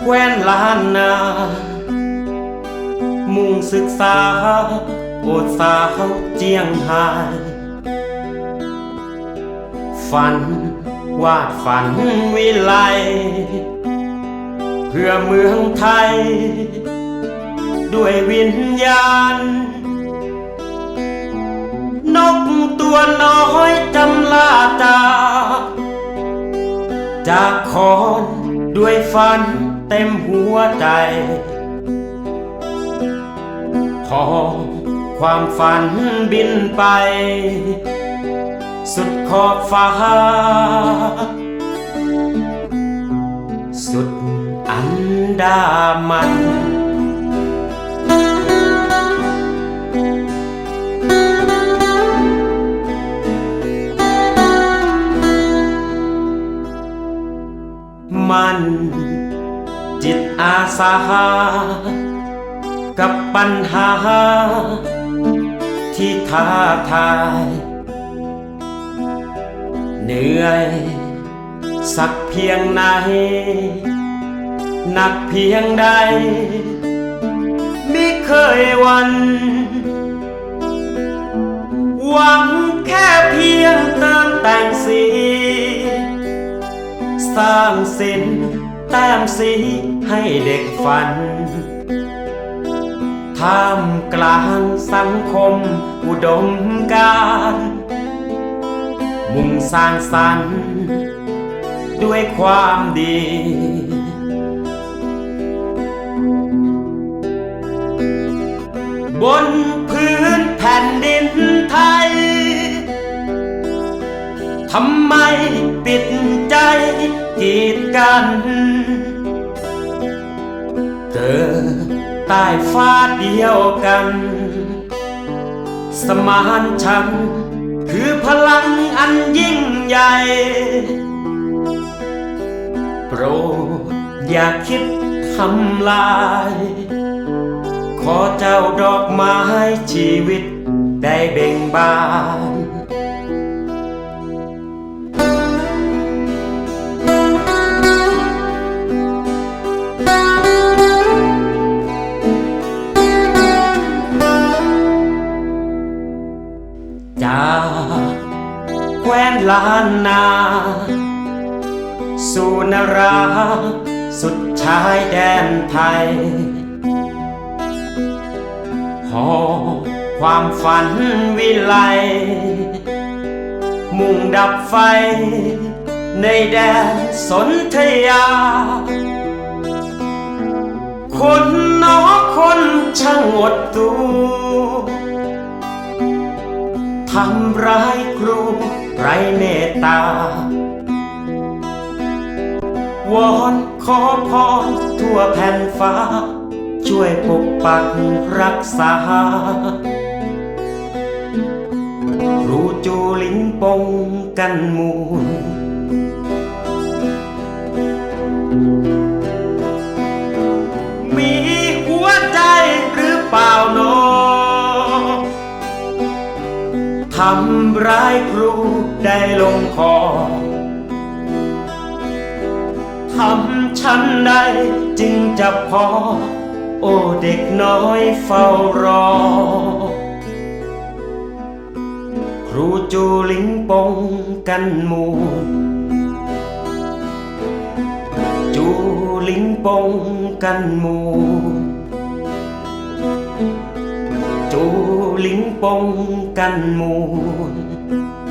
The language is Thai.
แควนลานนา มุ่งศึกษาโอดสาวเจียงไฮ้ฝันวาดฝันวิไล เพื่อเมืองไทย ด้วยวิญญาณ นกตัวน้อยจำลาจา จากคอนด้วยฝันเต็มหัวใจ พอความฝันบินไป สุดขอบฟ้า สุดอันดามัน มัน จิตอาสากับปัญหา ที่ท้าทาย เหนื่อย สักเพียงไหนหนักเพียงใดไม่เคยหวัน หวังแค่เพียงเติมแต่งสี สร้างสินแต้มสีให้เด็กฝัน ท่ามกลางสังคมอุดมการ มุ่งสร้างสรรค์ ด้วยความดีบนพื้นแผ่นดินไทย ทำไมปิดใจ กีดกัน เกิดใต้ฟ้าเดียวกัน สมานฉัน คือพลังอันยิ่งใหญ่ โปรดอย่าคิดทำลาย ขอเจ้าดอกไม้ชีวิตได้เบ่งบาน จากแคว้นล้านนาสู่นราสุดชายแดนไทยหอความฝันวิไล มุ่งดับไฟ ในแดนสนธยา คนน้อคนช่างอดตัว ทำร้ายครูไรเมตตาวอนขอพรทั่วแผ่นฟ้า ช่วยปกปักรักษา ครูจูลิงปงกันมูล ทำร้ายครูได้ลงคอ ทำฉันได้จึงจะพอ โอ้เด็กน้อยเฝ้ารอ ครูจูลิงปงกันหมู จูลิงปงกันหมู tiếng bông canh muôn